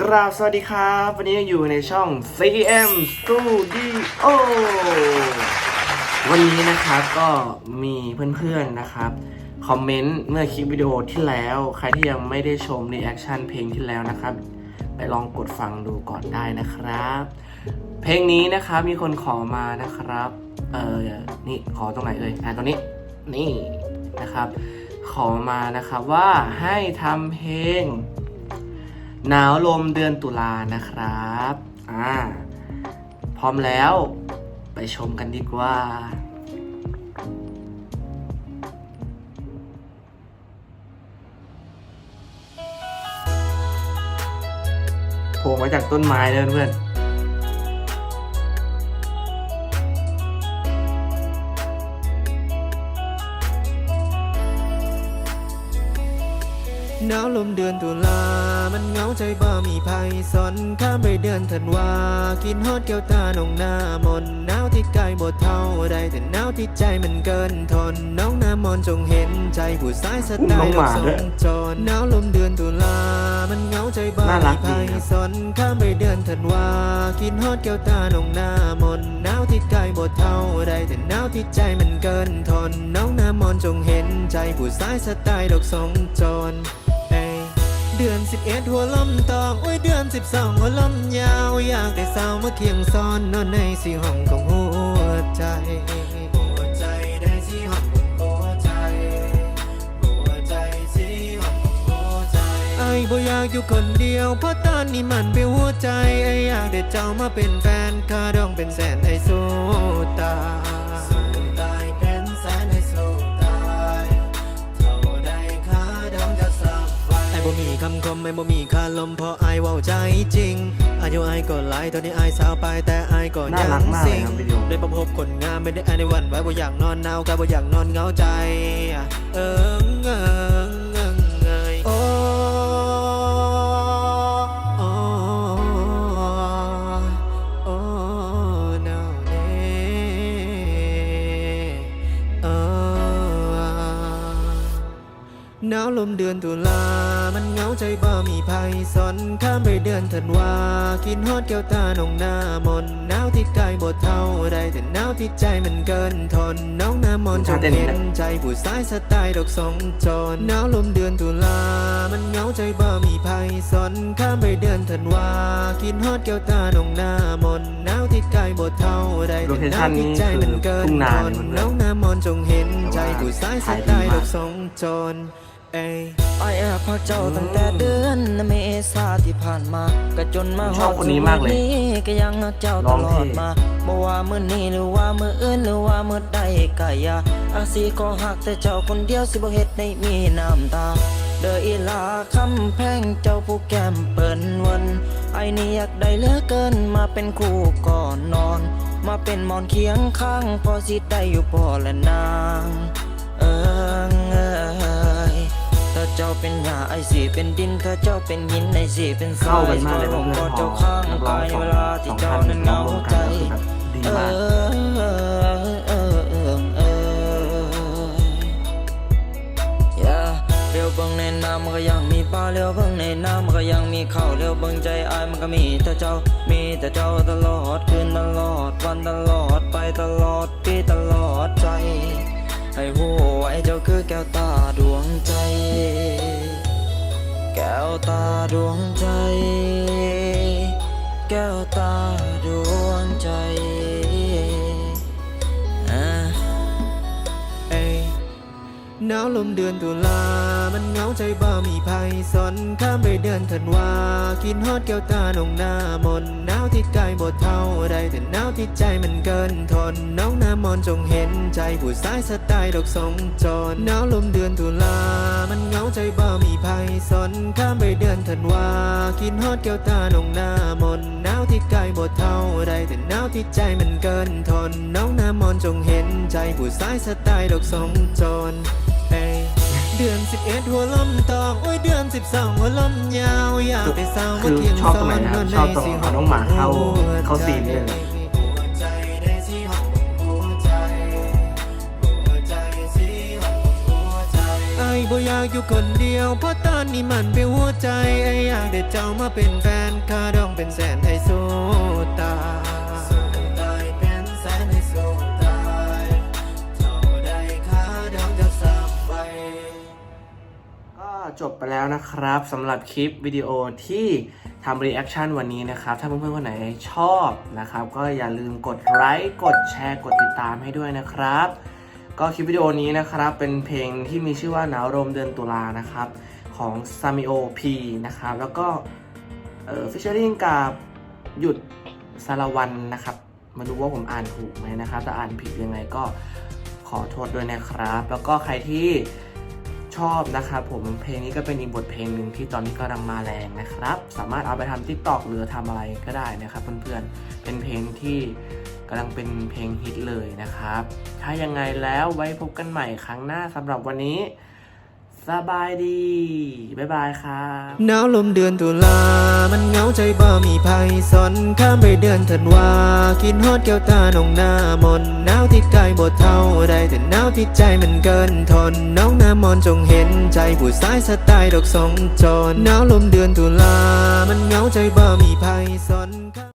กราบสวัสดีครับ วันนี้อยู่ในช่อง CM Studio วันนี้นะครับก็มีเพื่อนๆนะครับ คอมเมนต์เมื่อคลิปวิดีโอที่แล้ว ใครที่ยังไม่ได้ชมรีแอคชั่นเพลงที่แล้วนะครับ ไปลองกดฟังดูก่อนได้นะครับ เพลงนี้นะครับมีคนขอมานะครับ เออนี่ขอตรงไหนเอ่ยอ่าตรงนี้นี่นะครับ ขอมานะครับว่าให้ทำเพลง หนาวลมเดือนตุลานะครับอ่าพร้อมแล้วไปชมกันดีกว่าโผล่มาจากต้นไม้เลยเพื่อน หนาวลมเดือนตุลา มันเหงาใจบ่มีภัยสอนข้ามไปเดือนธันวา กินฮอดแก้วตาน้องหน้ามนหนาวที่กายบ่เท่าใดแต่หนาวที่ใจมันเกินทน น้องหน้ามนจงเห็นใจผู้สายสไตน้องล์หมาสด้วยงจรหนาวลมเดือนตุลา มันเหงาใจบ่น่ารัมีกดีภัยครับสอนข้ามไปเดือนธันวา กินฮอดแก้วตาน้องหน้ามนหนาวที่กายบ่เท่าใดแต่หนาวที่ใจมันเกินทน น้องหน้ามนจงเห็นใจผู้สายสไตล์ดอกสงจร เอ้ยเดือน11หัวลำตองโอ้ยเดือน12หัวลำยาว อยากได้สาวมาเคียงซ้อนนอนในสีห้องของหัวใจหัวใจได้สีห้องของหัวใจหัวใจสีห้องของหัวใจไอ้บ่อยากอยู่คนเดียวเพราะตอนนี้มันเป็นหัวใจไอ้อยากได้เจ้ามาเป็นแฟนค่าดองเป็นแสนไอ้สู้ตา บ่มีคำคมไอ้บ่มีค่าลมเพราะไอ้เว้าใจจริง อายุไอ้ก็หลายตอนนี้ไอ้สาวไปแต่ไอ้ก็น่ายัรังกมากเลยสิ่งครับวิดีโอ ได้ประพบคนงามไม่ได้ไอ้ในวันไว้บ่อยากนอนหนาวก็บ่อยากนอนเหงาใจ เอิงเอิงเอิงเอยโอ้โอ้โอ้หนาวแน่เออ หนาวลมเดือนตุลา มันเหงาใจบ่มีภัยสอนข้ามไปเดือนธันวากินฮอดแก้วตาน้องหน้ามนหนาวที่กายบ่เท่าใดแต่หนาวที่ใจมันเกินทนน้องหน้ามนจงเห็นใจผู้สายสไตล์ดอกสงจรหนาวลมเดือนตุลามันเหงาใจบ่มีภัยสอนข้ามไปเดือนธันวากินฮอดแก้วตาน้องหน้ามนหนาวที่กายบ่เท่าใดแต่หนาวที่ใจมันเกินทนน้องหน้ามนจงเห็นใจผู้สายสไตล์ดอกสงจร เอ้ยไอแอบพักเจ้าตั้งแต่เดือนเมษาที่ผ่านมา ก็จนมาชอบคนนี้มากเลยนี้ก็ยังรักเจ้าตลอดมาบ่ว่ามื้อนี้หรือว่ามื้ออื่นหรือว่ามื้อใดก็อย่าอาสีก็หักแต่เจ้าคนเดียวสิบ่เฮ็ดให้มีน้ำตาเด้ออีหลาคำแพงเจ้าผู้แก้มเปิ้นวัน ไอนี่อยากได้เหลือเกินมาเป็นคู่ก่อนนอน มาเป็นหมอนเคียงข้างพอสิได้อยู่พอและนาง เอิงเอยถ้า เจ้าเป็นหญ้าไอสีเป็นดินถ้าเจ้าเป็นหินไอสีเป็นทราเข้ายกันมากเลยผมเพื่อนก็ๆพอเจ้าข้างนักร้อกางยสองเวลาที่สองเจ้าท่านนั้นเหงาร่วมใจกันก็คือแบบดีเอมากอเออเออเออเออ yeah เลี้ยวเบิ่งในน้ำมันก็ยังมีปลาเลี้ยวเบิ่งในน้ำมันก็ยังมีข้าวเลี้ยวเบิ่งใจอายมันก็มีแต่เจ้ามีแต่เจ้าตลอดคืนตลอดวันตลอดไปตลอดปีตลอดใจให้หูไว้เจ้าคือแก้วตาดวง วตาดวงใจ แก้วตาดวง หนาวลมเดือนตุลา มันเหงาใจบ่มีภัยสอนข้ามไปเดือนธันวา กินฮอดแก้วตาหนองหน้ามนหนาวที่กายบ่เท่าใดแต่หนาวที่ใจมันเกินทนน้องหน้ามอนจงเห็นใจผู้สายสไตล์ดอกสงจรหนาวลมเดือนตุลา มันเหงาใจบ่มีภัยสอนข้ามไปเดือนธันวา กินฮอดแก้วตาหนองหน้ามนหนาวที่กายบ่เท่าใดแต่หนาวที่ใจมันเกินทนน้องหน้ามอนจงเห็นใจผู้สายสไตล์ดอกสงจรเอ้ยเดือน11หัวลำตองโอ้ยเดือน12หัวลำยาวอยากได้สาวมาคือเคียงชอบตซ้รงอไหนนนะนอนชในอบตรงสีเอาน้องหมาเข้าเข้าซีนเนี่ยนะหัวใจได้สีห้องหัวใจหัวใจสีห้องหัวใจไอ้บ่อยากอยู่คนเดียวเพราะตอนนี้มันเป็นหัวใจไออยากได้เจ้ามาเป็นแฟนค่าดองเป็นแสนให้สู้ตาย จบไปแล้วนะครับสำหรับคลิปวิดีโอที่ทำรีแอคชั่นวันนี้นะครับ ถ้าเพื่อนๆคนไหนชอบนะครับ ก็อย่าลืมกดไลค์กดแชร์กดติดตามให้ด้วยนะครับ ก็คลิปวิดีโอนี้นะครับ เป็นเพลงที่มีชื่อว่าหนาวลมเดือนตุลานะครับ ของซามิโอพีนะครับ แล้วก็เอ่อฟิชเชอริงกับหยุดสารวันนะครับไมารู้ว่าผมอ่านถูกไหมนะครับถ้าอ่านผิดยังไงก็ขอโทษด้วยนะครับ แล้วก็ใครที่ ชอบนะครับผมเพลงนี้ก็เป็นอีกบทเพลงหนึ่งที่ตอนนี้กำลังมาแรงนะครับ สามารถเอาไปทำทิกตอกหรือทำอะไรก็ได้นะครับเพื่อนๆเป็นเพลงที่กำลังเป็นเพลงฮิตเลยนะครับ ถ้ายังไงแล้วไว้พบกันใหม่ครั้งหน้าสำหรับวันนี้ สบายดี บ๊ายบายครับหนาวลมเดือนตุลา มันเหงาใจบ่มีภัยสนข้ามไปเดือนธันวา กินฮอดแก้วตาหนองหน้ามนหนาวที่กายบ่เท่าใดแต่หนาวที่ใจมันเกินทน น้องหน้ามนจงเห็นใจผู้สายสไตล์ดอกสองจนหนาวลมเดือนตุลา มันเหงาใจบ่มีภัยสน